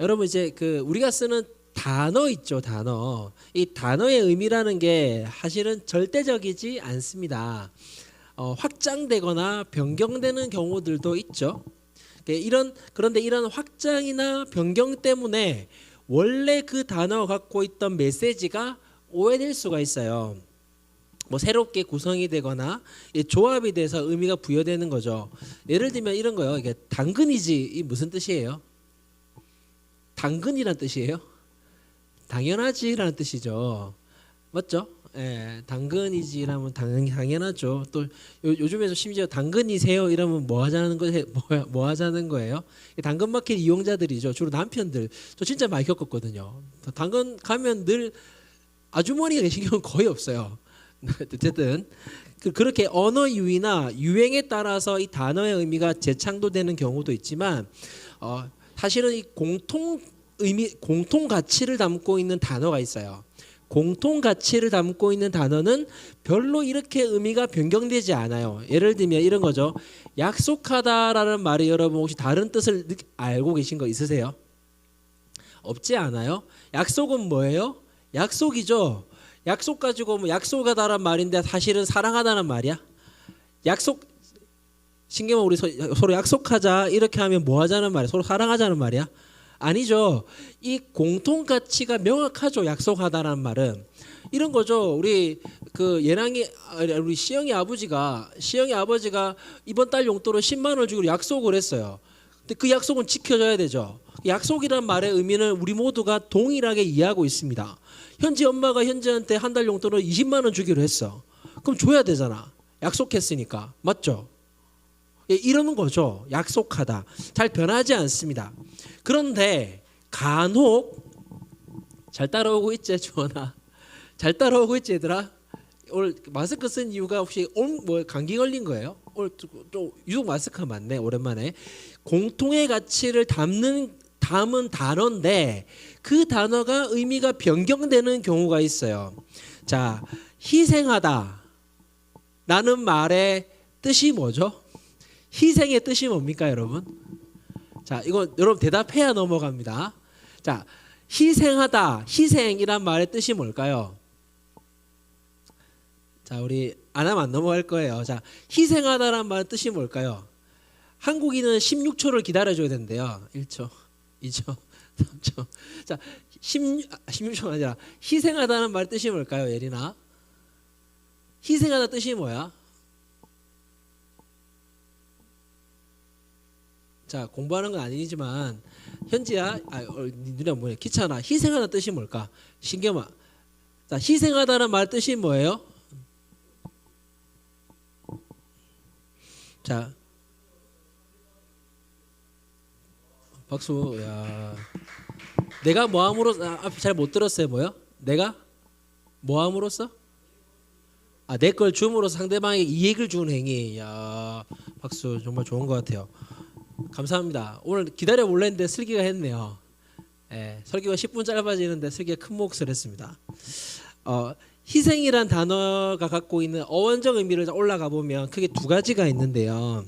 여러분 이제 그 우리가 쓰는 단어 있죠 단어. 이 단어의 의미라는 게 사실은 절대적이지 않습니다. 어, 확장되거나 변경되는 경우들도 있죠. 그 이런 그런데 이런 확장이나 변경 때문에 원래 그 단어가 갖고 있던 메시지가 오해될 수가 있어요. 뭐 새롭게 구성이 되거나 이 조합이 돼서 의미가 부여되는 거죠. 예를 들면 이런 거요. 이게 당근이지 이 무슨 뜻이에요 당근이란 뜻이에요? 당연하지라는 뜻이죠. 맞죠? 예, 당근이지 라면 당연 당연하죠. 또 요, 요즘에도 심지어 당근이세요 이러면 뭐 하자는 거 뭐, 뭐 하자는 거예요? 이 당근 마켓 이용자들이죠. 주로 남편들. 저 진짜 많이 겪었거든요. 당근 가면 늘 아주머니가 계신 경우는 거의 없어요. 어쨌든 그 그렇게 언어 유희나 유행에 따라서 이 단어의 의미가 재창조되는 경우도 있지만 어, 사실은 이 공통 의미 공통 가치를 담고 있는 단어가 있어요. 공통 가치를 담고 있는 단어는 별로 이렇게 의미가 변경되지 않아요. 예를 들면 이런 거죠. 약속하다라는 말이 여러분 혹시 다른 뜻을 느- 알고 계신 거 있으세요? 없지 않아요? 약속은 뭐예요? 약속이죠. 약속 가지고 뭐 약속하다란 말인데 사실은 사랑하다는 말이야. 약속 신경만 우리 서- 서로 약속하자 이렇게 하면 뭐 하자는 말이야? 서로 사랑하자는 말이야? 아니죠. 이 공통 가치가 명확하죠. 약속하다라는 말은 이런 거죠. 우리 그 예랑이 우리 시영이 아버지가 시영이 아버지가 이번 달 용돈으로 10만 원을 주기로 약속을 했어요. 근데 그 약속은 지켜져야 되죠. 약속이란 말의 의미는 우리 모두가 동일하게 이해하고 있습니다. 현지 엄마가 현지한테 한 달 용돈으로 20만 원 주기로 했어. 그럼 줘야 되잖아. 약속했으니까. 맞죠? 예, 이러는 거죠. 약속하다. 잘 변하지 않습니다. 그런데 간혹 잘 따라오고 있지 주원아. 잘 따라오고 있지 얘들아. 오늘 마스크 쓴 이유가 혹시 올뭐 감기 걸린 거예요? 오늘 또- 또 유독 마스크가 많네 오랜만에. 공통의 가치를 담는 담은 단어인데 그 단어가 의미가 변경되는 경우가 있어요. 자, 희생하다 라는 말의 뜻이 뭐죠? 희생의 뜻이 뭡니까, 여러분? 자, 이거 여러분 대답해야 넘어갑니다. 자, 희생하다, 희생이란 말의 뜻이 뭘까요? 자, 우리 안 하면 안 넘어갈 거예요. 자, 희생하다란 말의 뜻이 뭘까요? 한국인은 16초를 기다려줘야 된대요. 1초, 2초, 3초. 자, 16, 16초가 아니라 희생하다는 말 뜻이 뭘까요, 예린아? 희생하다 뜻이 뭐야? 자 공부하는 건 아니지만 현지야 아 어, 니 누나 뭐야 귀찮아. 희생하다 뜻이 뭘까? 신경아 자 희생하다는 말 뜻이 뭐예요? 자. 박수. 야. 내가 뭐함으로 아, 앞에 잘못 들었어요 뭐요? 내가? 뭐함으로써? 아내 걸 줌으로써 상대방에게 이익을 주는 행위. 야 박수. 정말 좋은 것 같아요 감사합니다. 오늘 기다려 했는데 슬기가 했네요. 예, 설교가 10분 짧아지는데 슬기가 큰 몫을 했습니다. 어, 희생이란 단어가 갖고 있는 어원적 의미를 올라가 보면 크게 두 가지가 있는데요.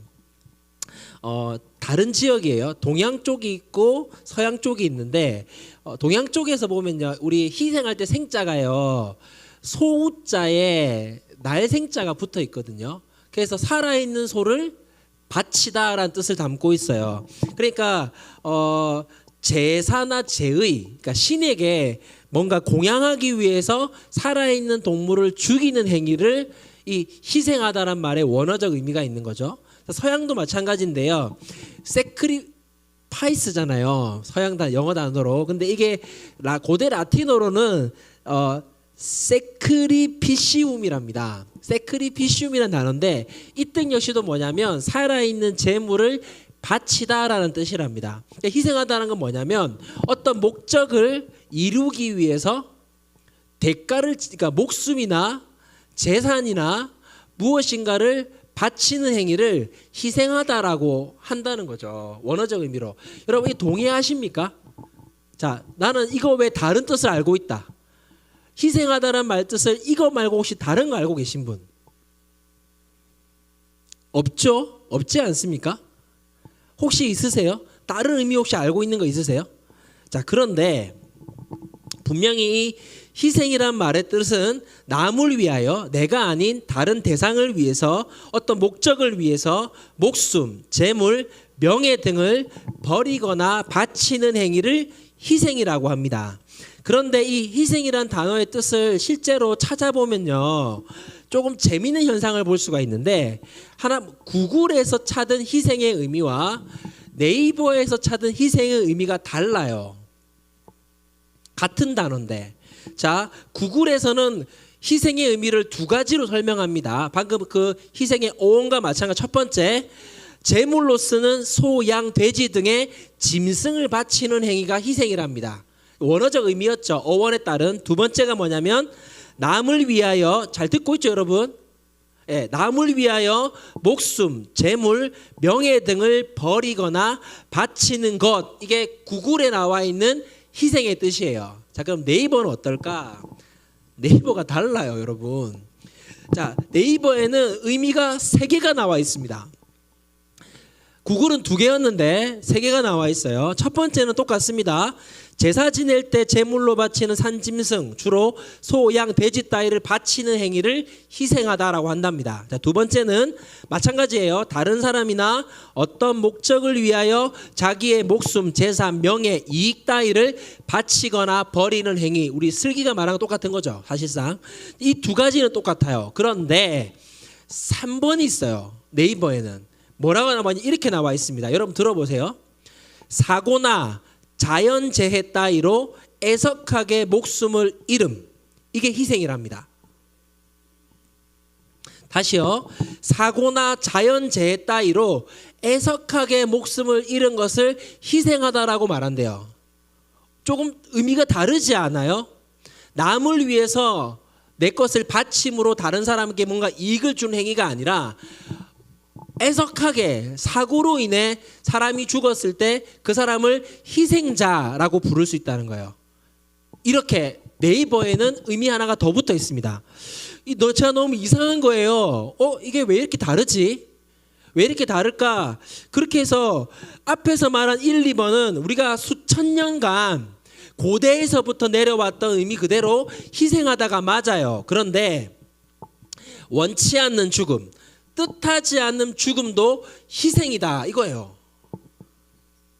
어, 다른 지역이에요. 동양 쪽이 있고 서양 쪽이 있는데 어, 동양 쪽에서 보면요, 우리 희생할 때 생자가요 소우자에 날생자가 붙어 있거든요. 그래서 살아있는 소를 바치다라는 뜻을 담고 있어요. 그러니까 어 제사나 제의, 그러니까 신에게 뭔가 공양하기 위해서 살아있는 동물을 죽이는 행위를 이 희생하다란 말의 원어적 의미가 있는 거죠. 서양도 마찬가지인데요. 세크리파이스잖아요. 서양 단 영어 단어로. 근데 이게 라, 고대 라틴어로는 어 세크리피시움이랍니다. 세크리피시움이라는 단어인데 이 뜻 역시도 뭐냐면 살아있는 재물을 바치다라는 뜻이랍니다. 그러니까 희생하다는 건 뭐냐면 어떤 목적을 이루기 위해서 대가를 그러니까 목숨이나 재산이나 무엇인가를 바치는 행위를 희생하다라고 한다는 거죠. 원어적 의미로. 여러분 이 동의하십니까? 자, 나는 이거 왜 다른 뜻을 알고 있다. 희생하다는 말 뜻을 이거 말고 혹시 다른 거 알고 계신 분? 없죠? 없지 않습니까? 혹시 있으세요? 다른 의미 혹시 알고 있는 거 있으세요? 자, 그런데 분명히 이 희생이란 말의 뜻은 남을 위하여 내가 아닌 다른 대상을 위해서 어떤 목적을 위해서 목숨, 재물, 명예 등을 버리거나 바치는 행위를 희생이라고 합니다. 그런데 이 희생이란 단어의 뜻을 실제로 찾아보면요. 조금 재미있는 현상을 볼 수가 있는데 하나 구글에서 찾은 희생의 의미와 네이버에서 찾은 희생의 의미가 달라요. 같은 단어인데. 자, 구글에서는 희생의 의미를 두 가지로 설명합니다. 방금 그 희생의 오온과 마찬가지 첫 번째 제물로 쓰는 소, 양, 돼지 등의 짐승을 바치는 행위가 희생이랍니다. 원어적 의미였죠. 어원에 따른 두 번째가 뭐냐면 남을 위하여 잘 듣고 있죠, 여러분? 예, 남을 위하여 목숨, 재물, 명예 등을 버리거나 바치는 것 이게 구글에 나와 있는 희생의 뜻이에요. 자, 그럼 네이버는 어떨까? 네이버가 달라요, 여러분. 자, 네이버에는 의미가 세 개가 나와 있습니다. 구글은 두 개였는데 세 개가 나와 있어요. 첫 번째는 똑같습니다. 제사 지낼 때 제물로 바치는 산짐승, 주로 소, 양, 돼지 따위를 바치는 행위를 희생하다라고 한답니다. 자, 두 번째는 마찬가지예요. 다른 사람이나 어떤 목적을 위하여 자기의 목숨, 재산, 명예, 이익 따위를 바치거나 버리는 행위. 우리 슬기가 말한 거 똑같은 거죠. 사실상 이 두 가지는 똑같아요. 그런데 3번이 있어요. 네이버에는 뭐라고 나와 이렇게 나와 있습니다. 여러분 들어보세요. 사고나 자연재해 따위로 애석하게 목숨을 잃음 이게 희생이랍니다. 다시요. 사고나 자연재해 따위로 애석하게 목숨을 잃은 것을 희생하다라고 말한대요. 조금 의미가 다르지 않아요? 남을 위해서 내 것을 바침으로 다른 사람에게 뭔가 이익을 준 행위가 아니라 애석하게 사고로 인해 사람이 죽었을 때 그 사람을 희생자라고 부를 수 있다는 거예요. 이렇게 네이버에는 의미 하나가 더 붙어 있습니다. 이 너체가 너무 이상한 거예요. 어 이게 왜 이렇게 다르지? 왜 이렇게 다를까? 그렇게 해서 앞에서 말한 1, 2번은 우리가 수천 년간 고대에서부터 내려왔던 의미 그대로 희생하다가 맞아요. 그런데 원치 않는 죽음, 뜻하지 않는 죽음도 희생이다 이거예요.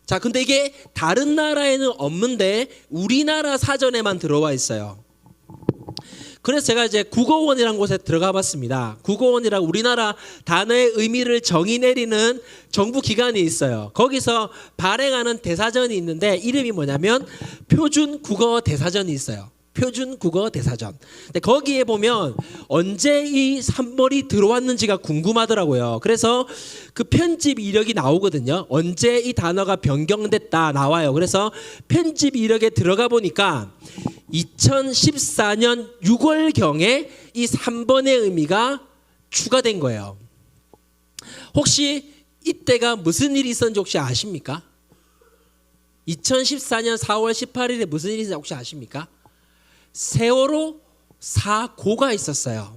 자, 근데 이게 다른 나라에는 없는데 우리나라 사전에만 들어와 있어요. 그래서 제가 이제 국어원이라는 곳에 들어가 봤습니다. 국어원이라 우리나라 단어의 의미를 정의 내리는 정부 기관이 있어요. 거기서 발행하는 대사전이 있는데 이름이 뭐냐면 표준 국어 대사전이 있어요. 표준 국어 대사전. 근데 거기에 보면 언제 이 산벌이 들어왔는지가 궁금하더라고요. 그래서 그 편집 이력이 나오거든요. 언제 이 단어가 변경됐다 나와요. 그래서 편집 이력에 들어가 보니까 2014년 6월 경에 이 3번의 의미가 추가된 거예요. 혹시 이때가 무슨 일이 있었는지 혹시 아십니까? 2014년 4월 18일에 무슨 일이 있었는지 혹시 아십니까? 세월호 사고가 있었어요.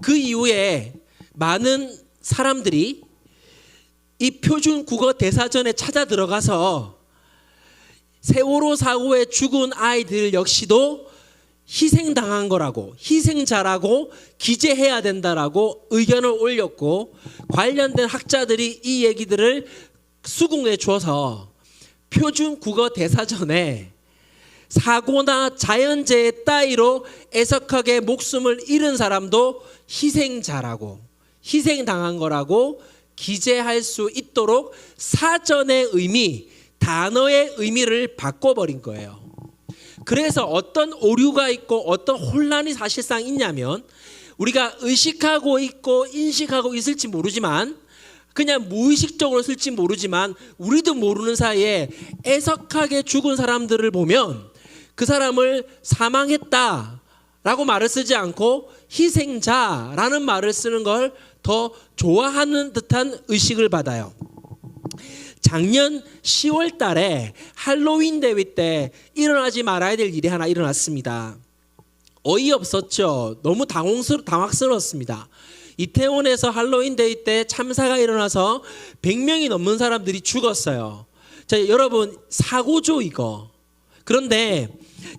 그 이후에 많은 사람들이 이 표준 국어 대사전에 찾아 들어가서 세월호 사고에 죽은 아이들 역시도 희생당한 거라고 희생자라고 기재해야 된다라고 의견을 올렸고 관련된 학자들이 이 얘기들을 수긍해 주어서 표준 국어 대사전에 사고나 자연재해 따위로 애석하게 목숨을 잃은 사람도 희생자라고 희생당한 거라고 기재할 수 있도록 사전의 의미, 단어의 의미를 바꿔버린 거예요. 그래서 어떤 오류가 있고 어떤 혼란이 사실상 있냐면 우리가 의식하고 있고 인식하고 있을지 모르지만 그냥 무의식적으로 쓸지 모르지만 우리도 모르는 사이에 애석하게 죽은 사람들을 보면 그 사람을 사망했다 라고 말을 쓰지 않고 희생자라는 말을 쓰는 걸 더 좋아하는 듯한 의식을 받아요. 작년 10월 달에 할로윈 대회 때 일어나지 말아야 될 일이 하나 일어났습니다. 어이없었죠. 너무 당황스러, 당황스러웠습니다. 이태원에서 할로윈 데이 때 참사가 일어나서 100명이 넘는 사람들이 죽었어요. 자, 여러분 사고죠 이거. 그런데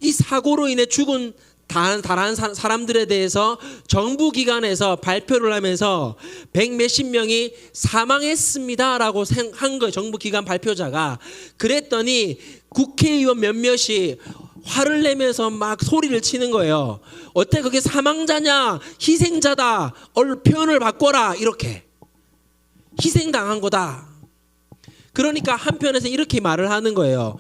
이 사고로 인해 죽은 다- 다른 사- 사람들에 대해서 정부 기관에서 발표를 하면서 백 몇십 명이 사망했습니다라고 생- 한 거예요. 정부 기관 발표자가 그랬더니 국회의원 몇몇이 화를 내면서 막 소리를 치는 거예요. 어때 그게 사망자냐 희생자다 얼른 표현을 바꿔라 이렇게 희생당한 거다. 그러니까 한편에서 이렇게 말을 하는 거예요.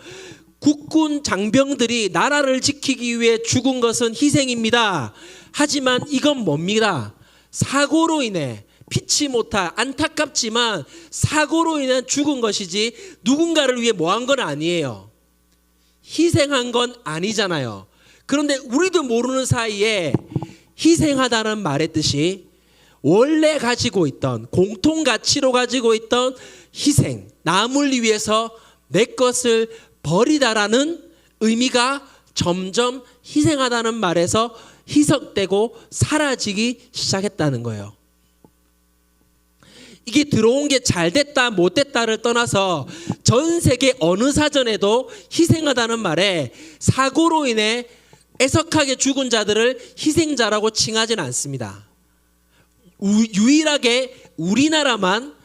국군 장병들이 나라를 지키기 위해 죽은 것은 희생입니다. 하지만 이건 뭡니다. 사고로 인해 피치 못할 안타깝지만 사고로 인해 죽은 것이지 누군가를 위해 뭐 한 건 아니에요. 희생한 건 아니잖아요. 그런데 우리도 모르는 사이에 희생하다는 말의 뜻이 원래 가지고 있던 공통 가치로 가지고 있던 희생, 남을 위해서 내 것을 버리다라는 의미가 점점 희생하다는 말에서 희석되고 사라지기 시작했다는 거예요. 이게 들어온 게 잘 됐다 못 됐다를 떠나서 전 세계 어느 사전에도 희생하다는 말에 사고로 인해 애석하게 죽은 자들을 희생자라고 칭하진 않습니다. 우- 유일하게 우리나라만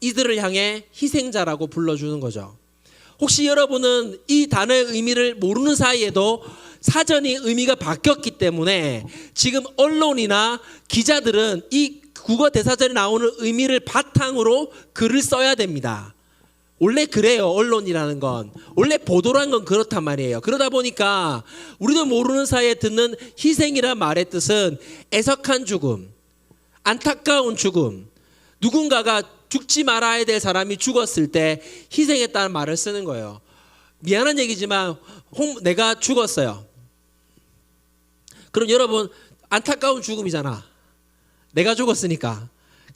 이들을 향해 희생자라고 불러주는 거죠. 혹시 여러분은 이 단어의 의미를 모르는 사이에도 사전이 의미가 바뀌었기 때문에 지금 언론이나 기자들은 이 국어 대사전에 나오는 의미를 바탕으로 글을 써야 됩니다. 원래 그래요 언론이라는 건 원래 보도란 건 그렇단 말이에요 그러다 보니까 우리도 모르는 사이에 듣는 희생이란 말의 뜻은 애석한 죽음 안타까운 죽음 누군가가 죽지 말아야 될 사람이 죽었을 때 희생했다는 말을 쓰는 거예요 미안한 얘기지만 홍, 내가 죽었어요 그럼 여러분 안타까운 죽음이잖아 내가 죽었으니까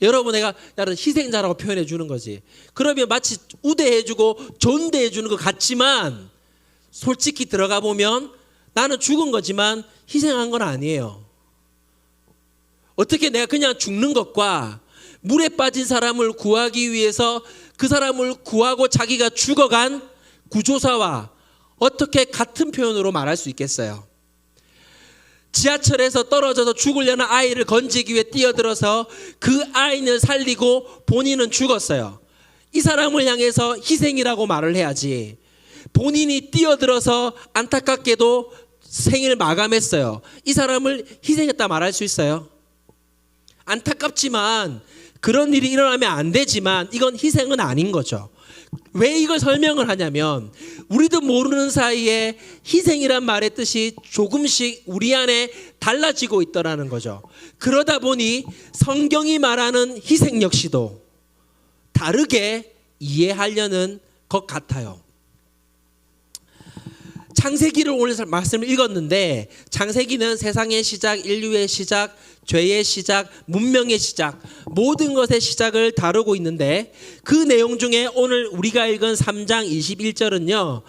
여러분 내가 나를 희생자라고 표현해 주는 거지. 그러면 마치 우대해 주고 존대해 주는 것 같지만 솔직히 들어가 보면 나는 죽은 거지만 희생한 건 아니에요. 어떻게 내가 그냥 죽는 것과 물에 빠진 사람을 구하기 위해서 그 사람을 구하고 자기가 죽어간 구조사와 어떻게 같은 표현으로 말할 수 있겠어요? 지하철에서 떨어져서 죽으려는 아이를 건지기 위해 뛰어들어서 그 아이를 살리고 본인은 죽었어요. 이 사람을 향해서 희생이라고 말을 해야지. 본인이 뛰어들어서 안타깝게도 생을 마감했어요. 이 사람을 희생했다 말할 수 있어요? 안타깝지만 그런 일이 일어나면 안 되지만 이건 희생은 아닌 거죠. 왜 이걸 설명을 하냐면 우리도 모르는 사이에 희생이란 말의 뜻이 조금씩 우리 안에 달라지고 있더라는 거죠. 그러다 보니 성경이 말하는 희생 역시도 다르게 이해하려는 것 같아요. 창세기를 오늘 말씀을 읽었는데 창세기는 세상의 시작, 인류의 시작, 죄의 시작, 문명의 시작, 모든 것의 시작을 다루고 있는데 그 내용 중에 오늘 우리가 읽은 3장 21절은요.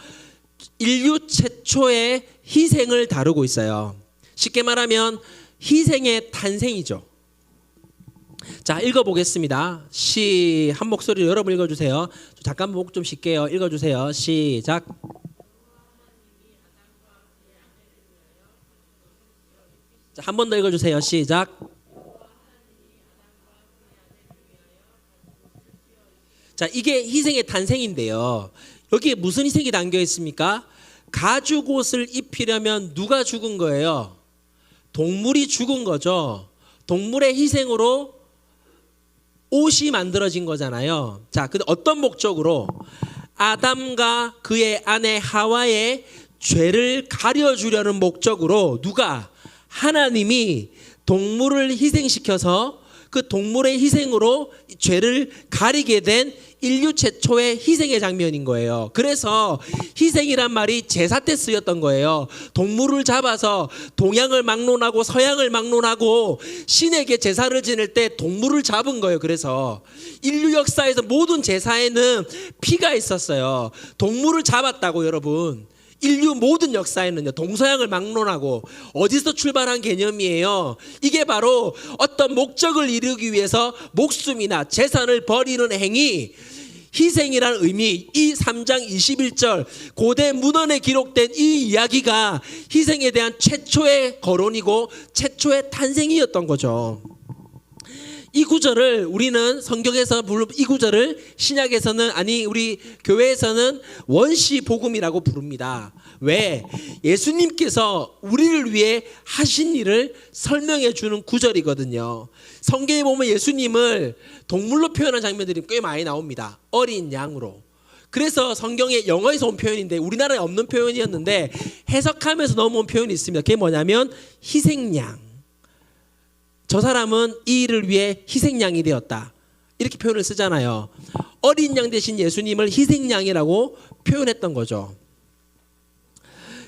인류 최초의 희생을 다루고 있어요. 쉽게 말하면 희생의 탄생이죠. 자, 읽어 보겠습니다. 시 한 목소리로 여러분 읽어 주세요. 잠깐 목 좀 쉴게요. 읽어 주세요. 시작. 한 번 더 읽어주세요. 시작. 자, 이게 희생의 탄생인데요. 여기에 무슨 희생이 담겨 있습니까? 가죽 옷을 입히려면 누가 죽은 거예요? 동물이 죽은 거죠. 동물의 희생으로 옷이 만들어진 거잖아요. 자, 근데 어떤 목적으로 아담과 그의 아내 하와의 죄를 가려주려는 목적으로 누가 하나님이 동물을 희생시켜서 그 동물의 희생으로 죄를 가리게 된 인류 최초의 희생의 장면인 거예요. 그래서 희생이란 말이 제사 때 쓰였던 거예요. 동물을 잡아서 동양을 막론하고 서양을 막론하고 신에게 제사를 지낼 때 동물을 잡은 거예요. 그래서 인류 역사에서 모든 제사에는 피가 있었어요. 동물을 잡았다고 여러분. 인류 모든 역사에는요 동서양을 막론하고 어디서 출발한 개념이에요. 이게 바로 어떤 목적을 이루기 위해서 목숨이나 재산을 버리는 행위, 희생이라는 의미 이 3장 21절 고대 문헌에 기록된 이 이야기가 희생에 대한 최초의 거론이고 최초의 탄생이었던 거죠. 이 구절을 우리는 성경에서 물론 이 구절을 신약에서는 아니 우리 교회에서는 원시 복음이라고 부릅니다. 왜? 예수님께서 우리를 위해 하신 일을 설명해 주는 구절이거든요. 성경에 보면 예수님을 동물로 표현한 장면들이 꽤 많이 나옵니다. 어린 양으로. 그래서 성경에 영어에서 온 표현인데 우리나라에 없는 표현이었는데 해석하면서 넘어온 표현이 있습니다. 그게 뭐냐면 희생양. 저 사람은 이 일을 위해 희생양이 되었다. 이렇게 표현을 쓰잖아요. 어린 양 대신 예수님을 희생양이라고 표현했던 거죠.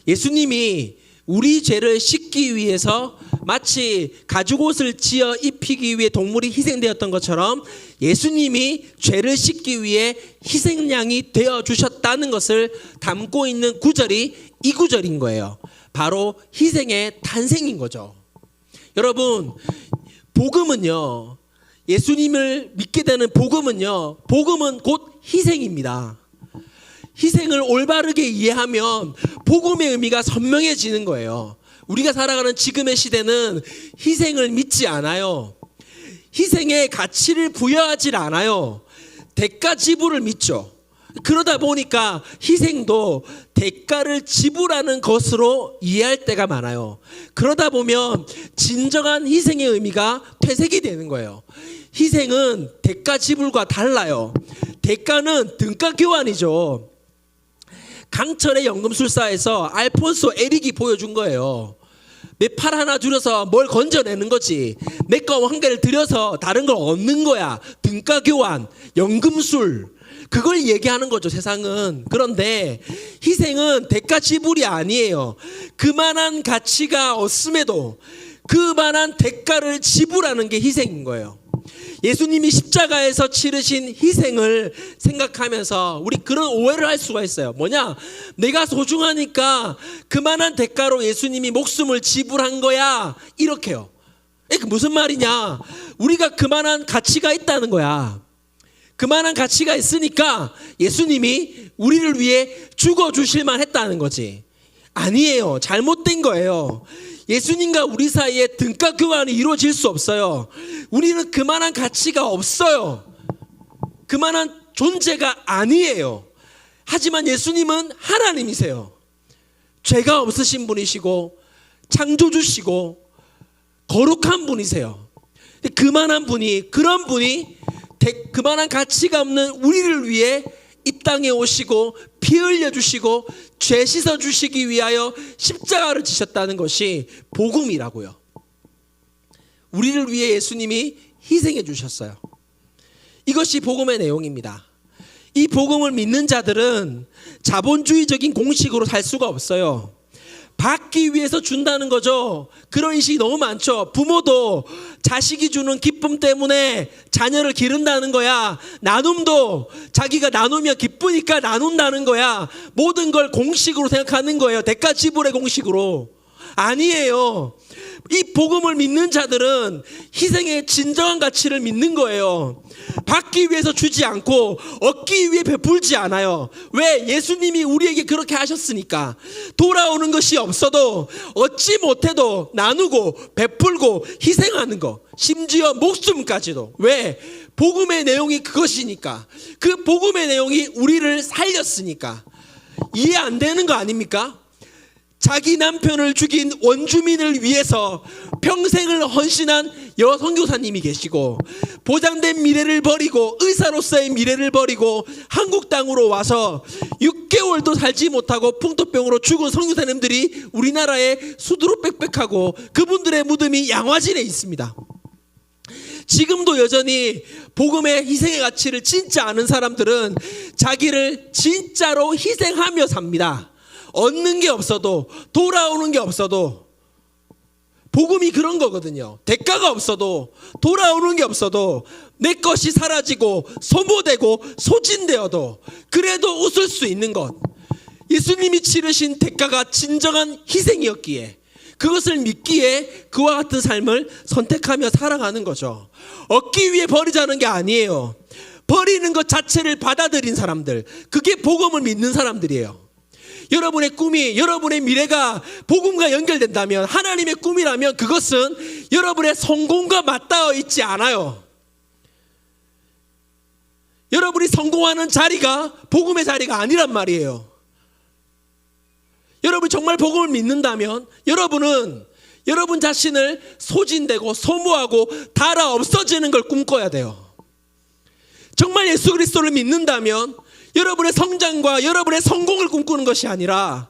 예수님이 우리 죄를 씻기 위해서 마치 가죽옷을 지어 입히기 위해 동물이 희생되었던 것처럼 예수님이 죄를 씻기 위해 희생양이 되어 주셨다는 것을 담고 있는 구절이 이 구절인 거예요. 바로 희생의 탄생인 거죠. 여러분, 복음은요. 예수님을 믿게 되는 복음은요. 복음은 곧 희생입니다. 희생을 올바르게 이해하면 복음의 의미가 선명해지는 거예요. 우리가 살아가는 지금의 시대는 희생을 믿지 않아요. 희생의 가치를 부여하지 않아요. 대가 지불을 믿죠. 그러다 보니까 희생도 대가를 지불하는 것으로 이해할 때가 많아요. 그러다 보면 진정한 희생의 의미가 퇴색이 되는 거예요. 희생은 대가 지불과 달라요. 대가는 등가 교환이죠. 강철의 연금술사에서 알폰소 에릭이 보여준 거예요. 내 팔 하나 줄여서 뭘 건져내는 거지. 내 거 한 개를 들여서 다른 걸 얻는 거야. 등가 교환, 연금술. 그걸 얘기하는 거죠, 세상은. 그런데 희생은 대가 지불이 아니에요. 그만한 가치가 없음에도 그만한 대가를 지불하는 게 희생인 거예요. 예수님이 십자가에서 치르신 희생을 생각하면서 우리 그런 오해를 할 수가 있어요. 뭐냐? 내가 소중하니까 그만한 대가로 예수님이 목숨을 지불한 거야. 이렇게요. 무슨 말이냐? 우리가 그만한 가치가 있다는 거야. 그만한 가치가 있으니까 예수님이 우리를 위해 죽어 주실만 했다는 거지. 아니에요. 잘못된 거예요. 예수님과 우리 사이에 등가 교환이 이루어질 수 없어요. 우리는 그만한 가치가 없어요. 그만한 존재가 아니에요. 하지만 예수님은 하나님이세요. 죄가 없으신 분이시고 창조주시고 거룩한 분이세요. 그만한 분이 그런 분이 대- 그만한 가치가 없는 우리를 위해 이 땅에 오시고 피 흘려 주시고 죄 씻어 주시기 위하여 십자가를 지셨다는 것이 복음이라고요. 우리를 위해 예수님이 희생해 주셨어요. 이것이 복음의 내용입니다. 이 복음을 믿는 자들은 자본주의적인 공식으로 살 수가 없어요. 받기 위해서 준다는 거죠. 그런 인식이 너무 많죠. 부모도 자식이 주는 기쁨 때문에 자녀를 기른다는 거야. 나눔도 자기가 나누면 기쁘니까 나눈다는 거야. 모든 걸 공식으로 생각하는 거예요. 대가 지불의 공식으로. 아니에요. 이 복음을 믿는 자들은 희생의 진정한 가치를 믿는 거예요. 받기 위해서 주지 않고 얻기 위해 베풀지 않아요. 왜? 예수님이 우리에게 그렇게 하셨으니까. 돌아오는 것이 없어도 얻지 못해도 나누고 베풀고 희생하는 거. 심지어 목숨까지도. 왜? 복음의 내용이 그것이니까. 그 복음의 내용이 우리를 살렸으니까. 이해 안 되는 거 아닙니까? 자기 남편을 죽인 원주민을 위해서 평생을 헌신한 여성교사님이 계시고 보장된 미래를 버리고 의사로서의 미래를 버리고 한국 땅으로 와서 6개월도 살지 못하고 풍토병으로 죽은 성교사님들이 우리나라에 수두룩 빽빽하고 그분들의 무덤이 양화진에 있습니다. 지금도 여전히 복음의 희생의 가치를 진짜 아는 사람들은 자기를 진짜로 희생하며 삽니다. 얻는 게 없어도 돌아오는 게 없어도 복음이 그런 거거든요. 대가가 없어도 돌아오는 게 없어도 내 것이 사라지고 소모되고 소진되어도 그래도 웃을 수 있는 것. 예수님이 치르신 대가가 진정한 희생이었기에 그것을 믿기에 그와 같은 삶을 선택하며 살아가는 거죠. 얻기 위해 버리자는 게 아니에요. 버리는 것 자체를 받아들인 사람들. 그게 복음을 믿는 사람들이에요. 여러분의 꿈이 여러분의 미래가 복음과 연결된다면 하나님의 꿈이라면 그것은 여러분의 성공과 맞닿아 있지 않아요. 여러분이 성공하는 자리가 복음의 자리가 아니란 말이에요. 여러분 정말 복음을 믿는다면 여러분은 여러분 자신을 소진되고 소모하고 달아 없어지는 걸 꿈꿔야 돼요. 정말 예수 그리스도를 믿는다면 여러분의 성장과 여러분의 성공을 꿈꾸는 것이 아니라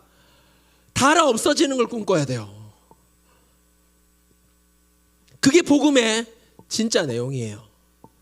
달아 없어지는 걸 꿈꿔야 돼요. 그게 복음의 진짜 내용이에요.